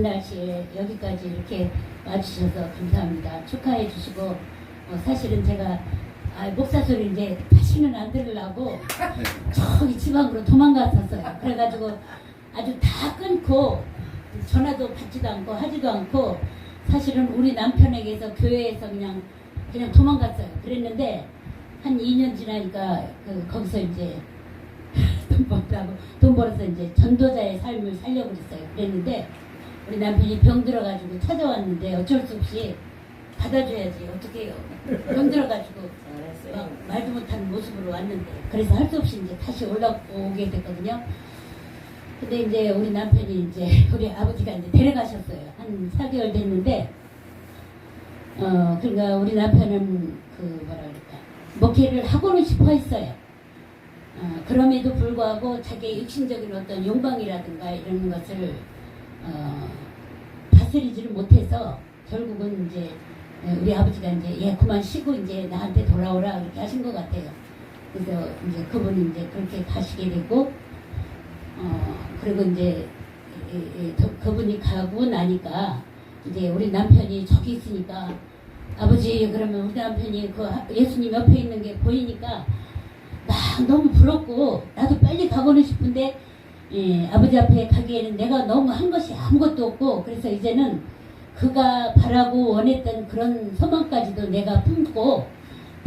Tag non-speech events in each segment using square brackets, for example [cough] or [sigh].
날씨에 여기까지 이렇게 와주셔서 감사합니다. 축하해 주시고 어, 사실은 제가 아, 목사 소리 이제 다시는 안 들으려고 저기 지방으로 도망갔었어요. 그래가지고 아주 다 끊고 전화도 받지도 않고 하지도 않고 사실은 우리 남편에게서 교회에서 그냥 그냥 도망갔어요. 그랬는데 한 2년 지나니까 그 거기서 이제 [laughs] 돈 벌다고 돈 벌어서 이제 전도자의 삶을 살려고 그랬어요. 그랬는데 우리 남편이 병 들어가지고 찾아왔는데 어쩔 수 없이 받아줘야지. 어떻게 해요? 병 들어가지고 막 말도 못하는 모습으로 왔는데 그래서 할 수 없이 이제 다시 올라오게 됐거든요. 근데 이제 우리 남편이 이제 [laughs] 우리 아버지가 이제 데려가셨어요. 한 4개월 됐는데 어 그러니까 우리 남편은 그 뭐라 그럴까? 목회를 하고는 싶어 했어요. 어, 그럼에도 불구하고 자기의 육신적인 어떤 욕망이라든가 이런 것을 어, 다스리지를 못해서 결국은 이제 어, 우리 아버지가 이제 예 그만 쉬고 이제 나한테 돌아오라 그렇게 하신 것 같아요. 그래서 이제 그분이 이제 그렇게 가시게 되고 어 그리고 이제 그- 그분이 가고 나니까 이제 우리 남편이 저기 있으니까 아버지 그러면 우리 남편이 그 하- 예수님 옆에 있는 게 보이니까 막 너무 부럽고 나도 빨리 가고는 싶은데 예, 아버지 앞에 가기에는 내가 너무 한 것이 아무것도 없고 그래서 이제는 그가 바라고 원했던 그런 소망까지도 내가 품고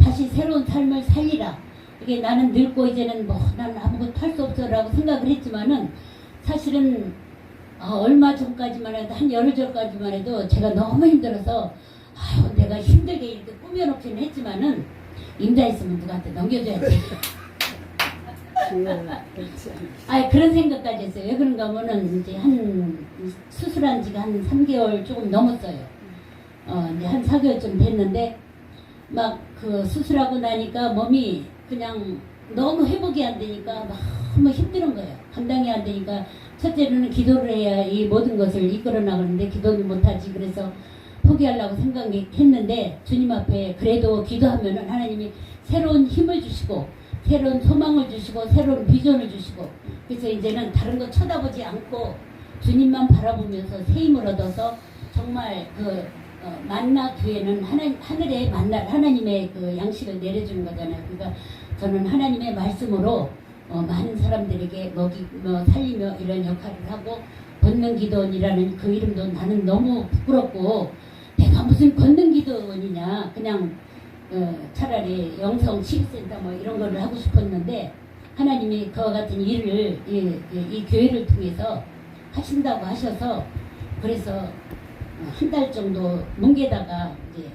다시 새로운 삶을 살리라. 이게 나는 늙고 이제는 뭐 나는 아무것도 할 수 없어라고 생각을 했지만은 사실은 어, 얼마 전까지만 해도 한 열흘 전까지만 해도 제가 너무 힘들어서 아유 내가 힘들게 이렇게 꾸며놓기는 했지만은 임자 있으면 누구한테 넘겨줘야지. [laughs] 아 그런 생각까지 했어요. 왜 그런가 하면은 이제 한 수술한 지가 한 3개월 조금 넘었어요. 어 이제 한 4개월쯤 됐는데 막 그 수술하고 나니까 몸이 그냥 너무 회복이 안 되니까 너무 힘든 거예요. 감당이 안 되니까 첫째는 기도를 해야 이 모든 것을 이끌어 나가는데 기도를 못하지 그래서 포기하려고 생각했는데 주님 앞에 그래도 기도하면은 하나님이 새로운 힘을 주시고 새로운 소망을 주시고 새로운 비전을 주시고 그래서 이제는 다른 거 쳐다보지 않고 주님만 바라보면서 새 힘을 얻어서 정말 그 어, 만나 교회는 하나, 하늘의 만나 하나님의 그 양식을 내려주는 거잖아요. 그러니까 저는 하나님의 말씀으로 어, 많은 사람들에게 먹이 뭐 살리며 이런 역할을 하고 권능 기도원이라는 그 이름도 나는 너무 부끄럽고 내가 무슨 권능 기도원이냐 그냥 어, 차라리 영성 치유센터 뭐 이런 거를 하고 싶었는데 하나님이 그와 같은 일을 이, 이, 이 교회를 통해서 하신다고 하셔서 그래서 한 달 정도 뭉개다가 이제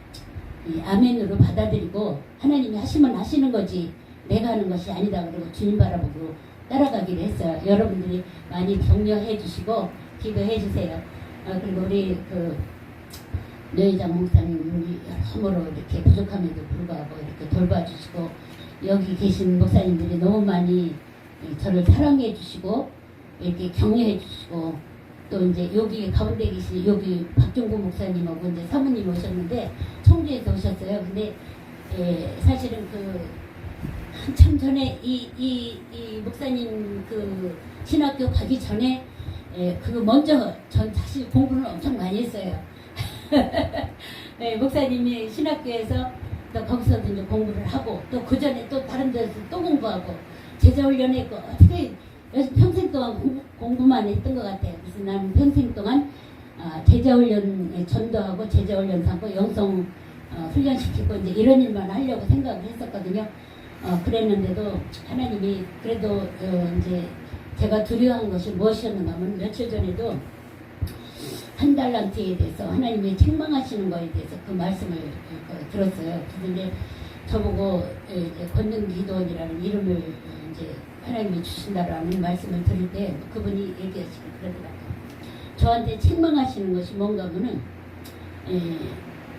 이 아멘으로 받아들이고 하나님이 하시면 하시는 거지 내가 하는 것이 아니다 그리고 주님 바라보고 따라가기로 했어요. 여러분들이 많이 격려해 주시고 기도해 주세요. 어, 그리고 우리 그 노회장 목사님이 여러모로 이렇게 부족함에도 불구하고 이렇게 돌봐주시고 여기 계신 목사님들이 너무 많이 저를 사랑해 주시고 이렇게 격려해 주시고 또 이제 여기 가운데 계신 여기 박종구 목사님하고 이제 사모님 오셨는데 청주에서 오셨어요. 근데 에, 사실은 그 한참 전에 이, 이, 이 목사님 그 신학교 가기 전에 에, 그 먼저 전 사실 공부를 엄청 많이 했어요. 네, 목사님이 신학교에서 또 거기서도 이제 공부를 하고 또 그 전에 또 다른 데서 또 공부하고 제자훈련 했고 어떻게 평생 동안 공부, 공부만 했던 것 같아요. 그래서 나는 평생 동안 아, 제자훈련 전도하고 제자훈련 삼고 영성 어, 훈련시키고 이제 이런 일만 하려고 생각을 했었거든요. 어, 그랬는데도 하나님이 그래도 어, 이제 제가 두려워한 것이 무엇이었는가 하면 며칠 전에도 한 달란트에 대해서 하나님이 책망하시는 거에 대해서 그 말씀을 어, 들었어요. 이제 저보고 에, 이제 권능 기도원이라는 이름을 어, 이제 하나님이 주신다라는 말씀을 들을 때 그분이 얘기하시고 그러더라고요. 저한테 책망하시는 것이 뭔가 하면은 에,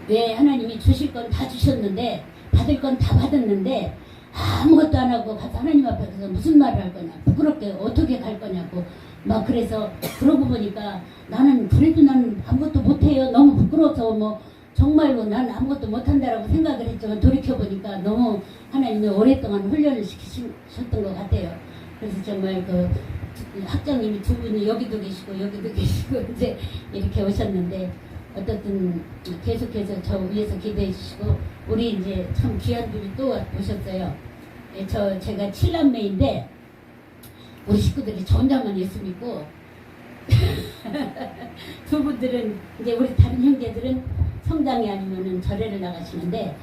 왜 하나님이 주실 건 다 주셨는데 받을 건 다 받았는데 아무것도 안 하고 가서 하나님 앞에 가서 무슨 말을 할 거냐. 부끄럽게 어떻게 갈 거냐고. 막 그래서 그러고 보니까 나는 그래도 나는 아무것도 못해요. 너무 부끄러워서 뭐 정말로 난 아무것도 못한다라고 생각을 했지만 돌이켜 보니까 너무 하나님이 오랫동안 훈련을 시키셨던 것 같아요. 그래서 정말 그 두- 학장님이 두 분이 여기도 계시고 여기도 [laughs] 계시고 이제 이렇게 오셨는데 어떻든 계속해서 저 위에서 기대해 주시고 우리 이제 참 귀한 분이 또 오셨어요. 예, 저 제가 칠남매인데 우리 식구들이 예수 믿고 [laughs] 두 분들은 이제 우리 다른 형제들은 성당이 아니면은 절에를 나가시는데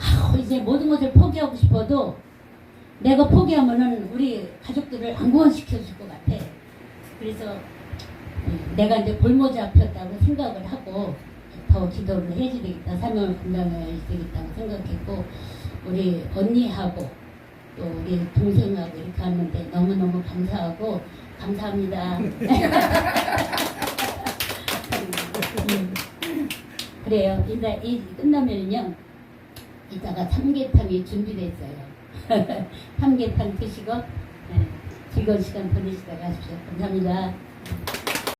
아, 이제 모든 것을 포기하고 싶어도 내가 포기하면은 우리 가족들을 안 구원시켜 줄 것 같아. 그래서 음, 내가 이제 볼모자 잡혔다고 생각을 하고 더 기도를 해야 되겠다. 사명을 감당해야 되겠다고 생각했고 우리 언니하고 또 우리 동생하고 이렇게 하는데 너무너무 감사하고 감사합니다. [laughs] 음. 그래요. 이제 이 끝나면은요. 이따가 삼계탕이 준비되어 있어요. [laughs] 삼계탕 드시고 네, 즐거운 시간 보내시다 가십시오. 감사합니다.